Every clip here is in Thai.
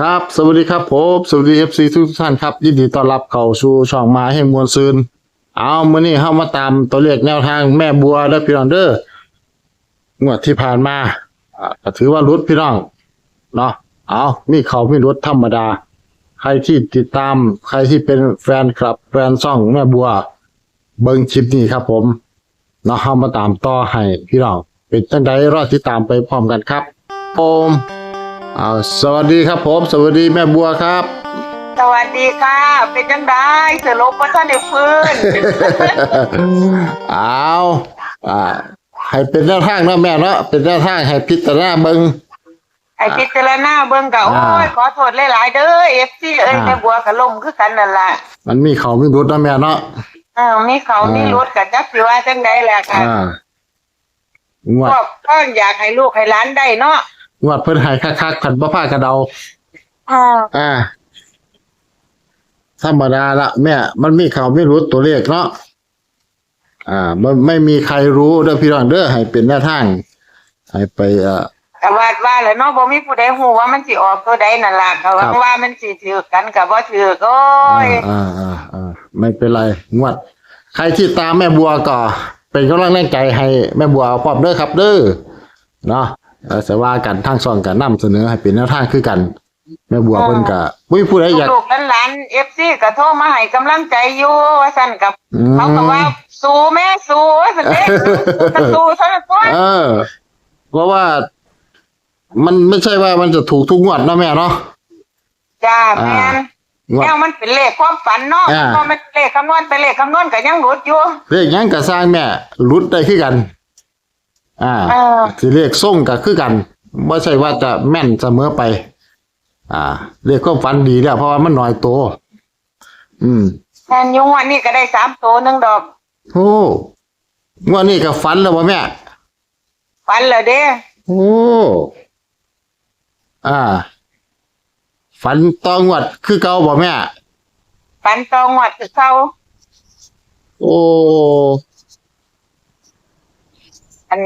ครับ สวัสดีครับผมสวัสดีเอฟซีทุกท่านครับ ยินดีต้อนรับเข้าสู่ช่องมาให้มวลซืนเอามื้อนี้เฮามาตามตัวเลขแนวทางแม่บัวเด้อพี่น้องเด้องวดที่ผ่านมาอ่าก็ถือว่ารุดพี่น้องเนาะเอามีเขามีรุดธรรมดา ใครที่ติดตาม ใครที่เป็นแฟนคลับ แฟนช่องแม่บัว เบิ่งคลิปนี้ครับผมเนาะเฮามาตามต่อให้พี่น้องเป็นจังไดรอดติดตามไปพร้อมกันครับผม เอาสวัสดีครับผม สวัสดีแม่บัวครับ สวัสดีค่ะ เป็นจังได้เสือลบว่าท่านได้ฟื้นเอาอ่าให้เป็นแนวทางเนาะแม่เนาะเป็นแนวทางให้พิจารณาเบิงไอ้พิจารณาเบิ่งก็โอ้อ่ายขอโทษหลายๆเด้อเอฟซีเอ้ยอ่าแม่บัวกับลมคือกันนั่นล่ะมันมีเขามีรุดเนาะแม่เนาะเออมีเขาอ่ามีมีรถกับจักสิว่าจังไดแหละค่ะอ่างวดก็ก็อยากให้ลูกให้หลานได้เนาะ งวดเพิ่นให้คักๆขันบ่พากระเดา อ่าอ่า ธรรมดาละแม่มันมีเขามีรุดตัวเลขเนาะอ่า มันไม่มีใครรู้เด้อพี่น้องเด้อให้เป็นแนวทางให้ไปเอ่อ ก็ว่าว่าแล้วเนาะบ่มีผู้ใดฮู้ว่ามันสิออกตัวใดนั่นล่ะก็หวัครังบ ว่ามันสิถือกันก็บ่ถือโอ้ยอ่าอ่าอ่าไม่เป็นไรงวด ใครที่ตามแม่บัวก็เป็นกำลังแรงใจให้แม่บัวพร้อมเด้อครับเด้อเนาะ เอ่อแต่ว่ากันทางซ่องกันนำเสนอให้เป็นแนวทางคือกัน แม่บัวเพิ่นก็บ่มีผู้ใดอยาก ลูกๆหลานๆ FC ก็โทรมาให้กำลังใจอยู่ว่าซั่นกับอืม เขาก็ว่าสู้แม่สู้สันเด้ก็สู้เท่านั้นตัวเออ เพราะว่ามันไม่ใช่ว่ามันจะถูกทุกงวดเนาะแม่เนาะ จ้าแม่นงวดแนวมันเป็นเลขความฝันเนาะอ่าพอมันเลขคำนวณเป็นเลขคำนวณก็ยังหลุดอยู่ เลขหยังก็สร้างแม่รุดได้คือกัน อ่าเออสิเลขส่งก็คือกันไม่ใช่ว่าจะแม่นเสมอไป อ่าเลขความฝันดีแล้วเพราะว่ามันน้อยตัวอืม แทนยุงวันนี้ก็ได้สามตัวหนึ่งดอกโอ้งวดนี้ก็ฝันแล้วบ่แม่ฝันเลยเด้โอ้ อ่า ฝันตองวดคือเก่าบ่แม่ฝันตองหวัดคือเขาโอ้ อัน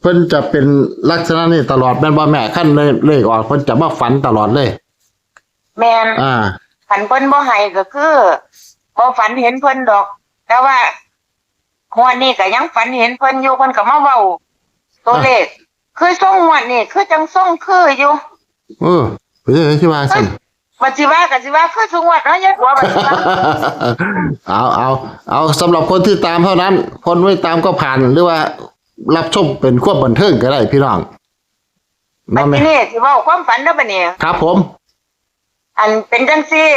เพิ่นจะเป็นลักษณะนี้ตลอดแม่นบ่แม่ขั้นเลยเลขออกเพิ่นจะมาฝันตลอดเลย แมนอ่าฝันเพิ่นบ่ให้ก็คือบ่ฝันเห็นเพิ่นดอก แต่ว่าหัวดนี้ก็ยังฝันเห็นเพิ่นอยู่เพิ่นก็มาเว้าตัวเลขคือส่งหัวดนี่คือจังส่งคืออยู่ เออเป็นจังได๋สิว่าซั่น บัดสิว่าก็สิว่าคือสุงวัดเนาะยายหัวบัดสิว่าเอาเอาเอาสำหรับคนที่ตามเท่านั้น คนไม่ตามก็ผ่านหรือว่า รับชมเป็นควบบันเทิงก็ได้พี่น้องบันั่ดนไหมทีนี้สิเว้าความฝันเด้อบัดนี้ครับผม อันเป็นจังซี่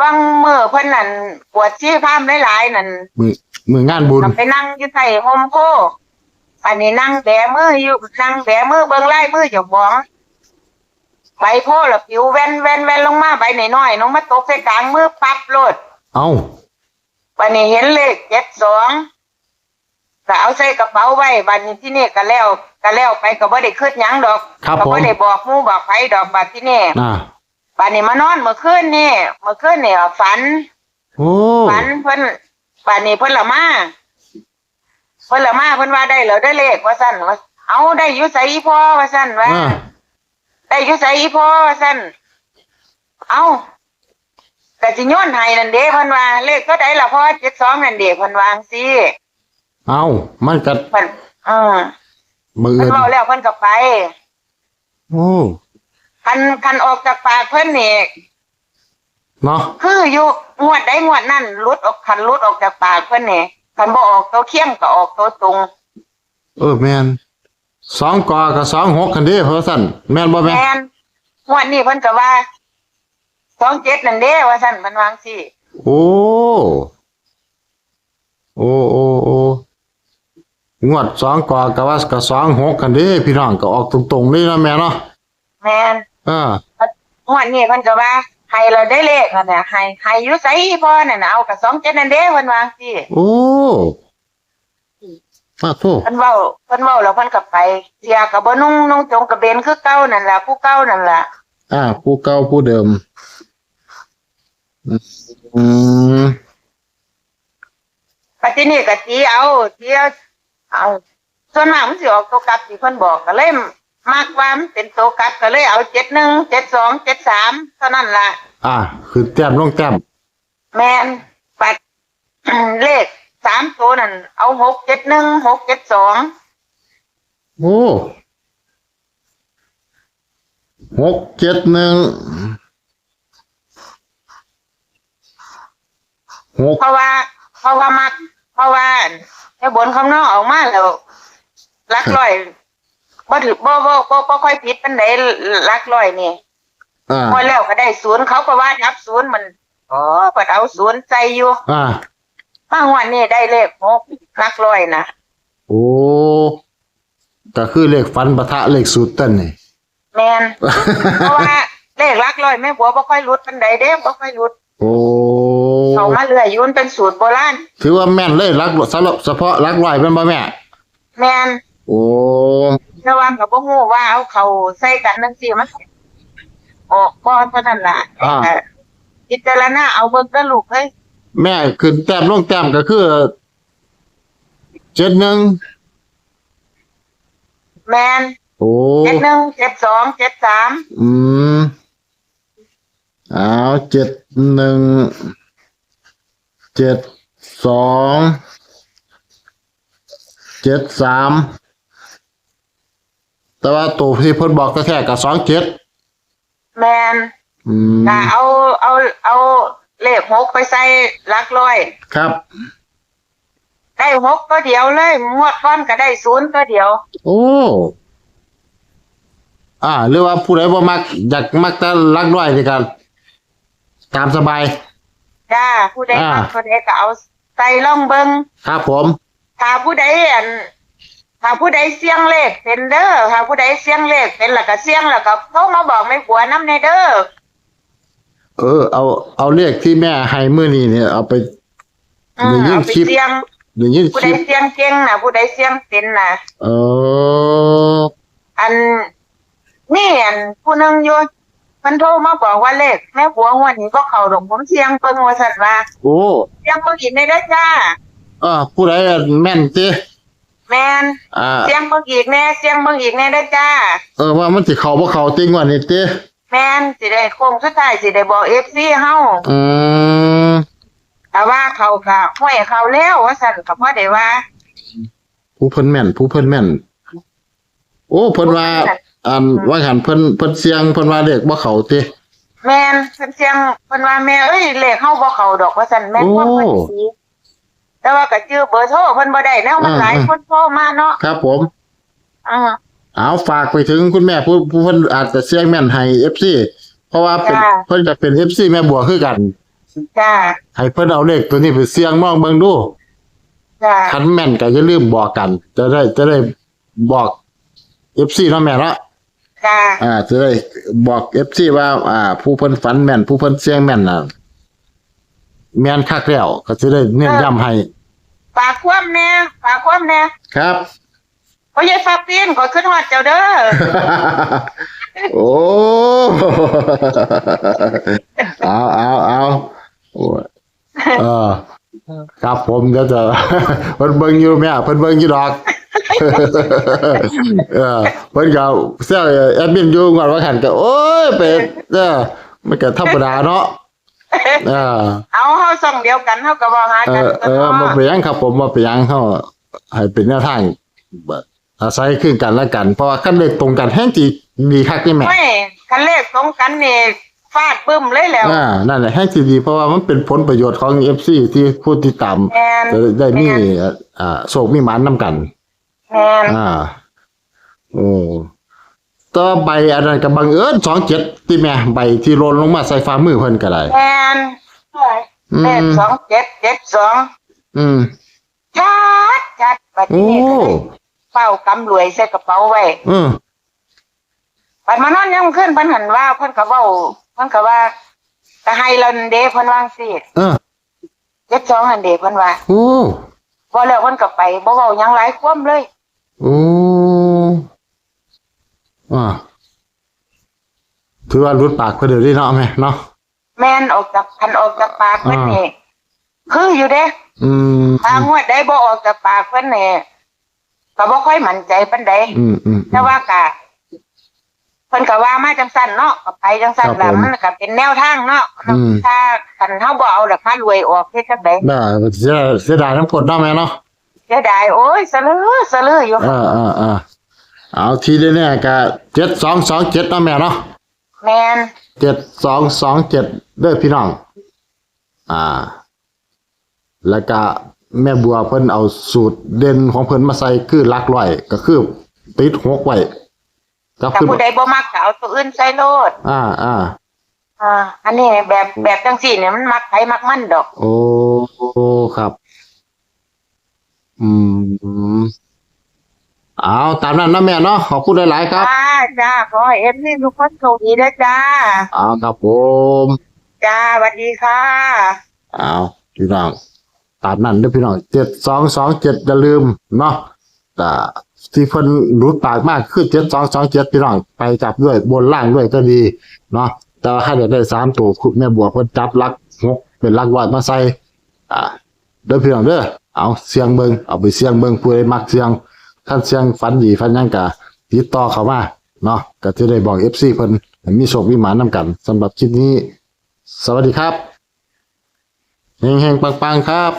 วังมื้อเพิ่นนั่นปวดชีพามหลายๆนั่นมือมืองานบุญก็ไปนั่งอยู่ใต้โฮมโพอันนี้นั่งแบมืออยู่นั่งแบมือเบิ่งลายมือเจ้าของ ใบโพละผิวแว่นแว่นแว่นลงมาใบน้อยๆลงมาตกใส่กลางมือปั๊บโลดเอาวันนี้เห็นเลข72ก็เอาใส่กระเป๋าไว้บัดนี้ที่นี่ก็แล้วก็แล้วไปก็บ่ได้คิดหยังดอกครับก็ผม บ่ได้บอกหมู่บอกไผดอกบัดที่นี่อ่าบัดนี้มานอนเมื่อคืนนี่เมื่อคืนนี่ฝัน โอ้ฝันเพิ่นบัดนี้เพิ่นละมาเพิ่นละมาเพิ่นว่าได้แล้วได้เลขว่าซั่นว่าเอาได้อยู่ไสอีพ่อว่าซั่นว่าอ่า ได้อยู่ไสอีพ่อว่าซั่นเอาก็สิโยนให้นั่นเด้เพิ่นว่า เลขก็ได้ละพ่อ72นั่นเด้เพิ่นวาจั่งซี่เอามันกัดเพิ่นเออมือเพิ่อื่นนเว้าแล้วเพิ่นก็ไปโอ้คันคันออกจากปากเพิ่นนี่เนาะคืออยู่งวดใดงวดนั้นหลุดออกคันหลุดออกจากปากเพิ่นนี่คันบ่ออกตัวเคียงก็ออกตัวตรง เออแมน สองกอกับสองหกคันเด้เพราะสั่นแมนบ่แม่นแม่นงวดนี้เพิ่นก็ว่า27นั่นเด้ว่าซั่นเพิ่นวาจั่งซี่โอ้โอ้โอ้โอ้งวดสองกอกับว่ากับสองหกคันเด้พี่น้องก็ออกตรงๆเลยนะแม่เนาะแม่นอ่างวดนี้เพิ่นก็ว่าให้เราได้เลขนั่นน่ะให้ให้อยู่ไสพ่อนั่นน่ะเอากับ27นั่นเด้เพิ่นวาจั่งซี่โอ้ มาโทษเพิ่นเว้าเพิ่นเว้าแล้วเพิ่นก็ไปเสียก็บ่นุ่งนุ่งจงกระเบนคือเก่านั่นล่ะผู้เก่านั่นล่ะอ่าผู้เก่าผู้เดิม อืมปัจจุบันก็ตีเอาตีเอาเอาส่วนมากมันสิออกตัวกลับที่เพิ่นบอกก็เลยมากว่ามันเป็นตัวกลับก็เลยเอาเจ็ดหนึ่งเจ็ดสองเจ็ดสามเท่านั้นล่ะ อ่าคือแต้มลงแต้มแมนปัดเลข สามตัวนั่นเอาหกเจ็ดหนึ่งหกเจ็ดสองโอ้หกเจ็ดหนึ่งหกเพราะว่าเพราะว่ามักเพราะว่าไอ้บนคำนองออกมาแล้วลักลอยบ่ถือบ่บ่บ่บ่ค่อยผิดปันไดลักลอยนี่อ่าพอแล้วก็ได้ศูนย์เขาก็ว่านับศูนย์มันอ๋อเปิดเอาศูนย์ใจอยู่ อ่า บางวันนี่ได้เลขหกลักลอยนะโอ้ก็คือเลขฟันปะทะเลขสูตรเต้นนี่ แมน เพราะว่าเลขลักลอยแม่บัวบ่ค่อยรุดปันไดเด้บ่ค่อยรุดโอ้เขามาเรื่อยอยุ่นเป็นสูตรโบราณถือว่าแม่นเลยรักสำหรับเฉพาะรักไว้เป็นบ่แม่ แมนโอ้แต่ว่ากับบ่ฮู้ว่าเอาเขาใส่กันจังซี่มันออกบ่เท่านั้นล่ะอ่าแต่พิจารณาเอาเบิ่งเด้อลูกเอ้ย แม่ขึ้นแต้มลงแต้มก็คือเจ็ดหนึ่งแมนโอ้เจ็ดหนึ่งเจ็ดสองเจ็ดสามอืมเอาเจ็ดหนึ่งเจ็ดสองเจ็ดสามแต่ว่าตัวที่เพิ่นบอกก็แค่กับสองเจ็ดแมนอืมก็เอาเอาเอา เลขหกไปใส่หลักร้อย ครับ ได้หกก็เดียวเลยงวดก้อนก็ได้ศูนย์ก็เดียว โอ้อ่าหรือว่าผู้ใดบ่มักอยากมักแต่รักด้วยในกันตามสบาย จ้า ผู้ใดอ่า มักผู้ใดก็เอาใส่ล่องเบิงครับผม ถ้าผู้ใดอันถ้าผู้ใดเสียงเลขเป็นเด้อถ้าผู้ใดเสียงเลขเป็นแล้วก็เสียงแล้วก็โทรมาบอกไม่ผัวน้ำในเด้อ เออ เอาเอาเลขที่แม่ให้มื้อนี้เนี่ยเอาไปอืมเดี๋ยวยิ่งเอาไปคลิปเสียงเดี๋ยวนี้ผู้คใดลิปเสียงเก่งนะผู้ใดเสียงเป็นนะเอออันนี่อันผู้หนึงอยู่มันโทรมาบอกว่าเลขแม่ผัวงวันนี้ก็เข้าดอกผมเสียงเปิงว่าสัตว์ว่าโอ้เสียงเปิงอีกในเด้อจ้า อ่าผู้ใดแม่นติแมนอ่า เสียงเปิงอีกแน่เสียงเปิงอีกแน่เด้อจ้า เออว่ามันสิเข้าบ่เข้าติงว่านี่ติแมนสิได้โค้งสุดท้ายสิได้บอกเอฟซีเฮาอืมแต่ว่าเขาค่ะห้วยเขาแล้วว่าสั่นก็พอได้ว่า ผู้เพิ่นแม่น ผู้เพิ่นแม่น โอ้เพิ่นว่า อันว่าหันเพิ่นเพิ่นเสียงเพิ่นว่าเลขบ่เข้าติแมนเพิ่นเสียงเพิ่นว่าแม่เอ้ยเลขเฮาบ่เข้าดอกว่าสั่นแม่นความเพิ่นสิแต่ว่าก็ชื่อเบอร์โทรเพิ่นบ่ได้แนวมันหลายคนโทรมาเนาะครับผมอือ เอาฝากไปถึงคุณแม่ผู้ผู้เพิ่นอาจจะเสียงแม่นให้ FC เพราะว่าเป็นจ้า เพิ่นจะเป็น FC แม่บัวคือกัน จ้าให้เพิ่นเอาเลขตัวนี้ไปเสี่ยงมองเบิ่งดูจ้าคันแม่นก็อย่าลืมบอกกัน จะได้จะได้บอก FC เนาะแม่เนาะ จ้าอ่าจะได้บอก FC ว่า อ่า ผู้เพิ่นฝันแม่น ผู้เพิ่นเสียงแม่นน่ะแม่นคักแล้วก็จะได้เน้นย้ำให้ ฝากความแน่ฝากความแน่ครับ พ่อใหญ่ฝากตีนขอขึ้นฮอดเจ้าเด้อ โอ้เอาเอาเอาโอ้ยเออครับผมเดี๋ยวจะเพิ่นเบิ่งอยู่แม่เพิ่นเบิ่งอยู่ดอกเออเพิ่นก็เสื้อแอดมินอยู่งอนว่าขันก็โอ้ยเป็ดเออมันก็ธรรมดาเนาะเออเอาเฮาส่องเดียวกันเฮาก็บ่หาเอกันอเออมาไปนหยังครับ ผมมาไปนหยังเฮาให้เป็นแนวทาง อาศัยขึ้นกันและกัน เพราะว่าคันเลขตรงกันแฮงสิดีคักนี่แม่ไม่คันเลขตรงกันนี่ฟาดบึ้มเลยแล้ว อ่านั่นแหละให้ทีดี เพราะว่ามันเป็นผลประโยชน์ของ FC ที่ผู้ติดตามแมนจะได้มีอ่าโศกมีหมันนำกัน แมนอ่าโอ้ต่อใบอันนั้นก็บังเอิญ27ที่แม่ใบที่โรนลงมาใส่ฝ่ามือเพิ่นก็ได้ แมนอืเลขมสองเจ็ดเจ็ดสองอืม ชัดชัดบัดโอ้นี้ก็เลย เป้ากำรวยใส่กระเป๋าไว้อืมบัดมานอนยังขึ้นเพิ่นหันว่าเพิ่นก็เว้าเพิ่นก็ว่าก็ให้เราเด้เพิ่นวาจั่งสิเออเจ็ดสองหันเด้เพิ่นว่าโอ้บ่แล้วเพิ่นก็ไปบ่เว้าหยังหลายความเลยโอ้อ่าถือว่ารุดปากเพิ่นเด้อเนาะแม่เนาะ แม่นออกจากพันออกจากปากเพิ่นนี่คืออยู่เด้อืม ทางวดได้บ่ออกจากปากเพิ่นนี่ ก็บ่ค่อยมั่นใจปานใดอืมอืมแต่ว่ากะเพิ่นก็ว่ามาจังซั่นเนาะก็ไปจังซั่นครัล่ะบผมมันก็เป็นแนวทางเนาะอืม ถ้าคันเฮาบ่เอาดอกมารวยออกเฮ็ดจังได๋น่าเสียเสียดายทั้งกดเนาะแม่เนาะเสียดายโอ้ยสะลือสะลืออยู่ เออเออเออเอาทีแน่ๆก็เจ็ดสองสองเจ็ดเนาะแม่เนาะแม่นเจ็ดสองสองเจ็ดเด้อพี่น้อง อ่า แล้วก็ แม่บัวเพิ่นเอาสูตรเด่นของเพิ่นมาใส่คือหลักร้อย ก็คือติดหกไว้ก็ถ้าคือผู้ใดบ่มักก็เอาตัวอื่นใส่โลดอ่าอ่าอ่า อันนี้แบบแบบจังซี่เนี่ยมันมักไผมักมันดอก โอ้ครับ อืมเอาตามนั้นนะแม่เนาะขอบคุณหลายๆครับ จ้าจ้าขอให้เอ็มนี่ทุกคนโชคดีนะจ้า เอาครับผม จ้าสวัสดีค่ะ เอาพี่น้อง ตามนั้นเด้อพี่น้องเจ็ดสองสองเจ็ดอย่าลืมเนาะแต่ที่เพิ่นรู้ปากมากคือเจ็ดสองสองเจ็ดพี่น้องไปจับด้วยบนล่างด้วยก็ดีเนาะแต่ว่าถ้าอยากได้สามตัวคุณแม่บัวเพิ่นจับลักหกเป็นลักร้อยมาใส่อ่าเด้อพี่น้องเด้อเอาเสียงเบิงเอาไปเสียงเบิงผู้ใดมักเสียงท่านเสียงฝันดีฝันยังกะติดต่อเข้ามาเนาะก็จะได้บอก FC เพิ่นมีโชคมีหมานนํกันสำหรับคลิปนี้ สวัสดีครับเฮงๆปังๆครับ